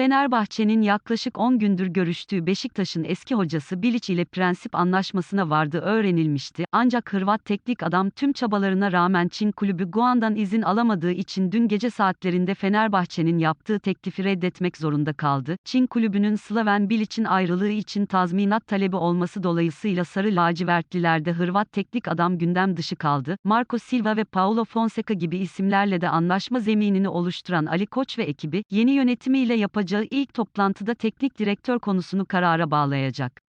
Fenerbahçe'nin yaklaşık 10 gündür görüştüğü Beşiktaş'ın eski hocası Bilic ile prensip anlaşmasına vardığı öğrenilmişti. Ancak Hırvat teknik adam tüm çabalarına rağmen Çin kulübü Guan'dan izin alamadığı için dün gece saatlerinde Fenerbahçe'nin yaptığı teklifi reddetmek zorunda kaldı. Çin kulübünün Slaven Bilic'in ayrılığı için tazminat talebi olması dolayısıyla Sarı Lacivertlilerde Hırvat teknik adam gündem dışı kaldı. Marco Silva ve Paulo Fonseca gibi isimlerle de anlaşma zeminini oluşturan Ali Koç ve ekibi, yeni yönetimiyle yapacağı ilk toplantıda teknik direktör konusunu karara bağlayacak.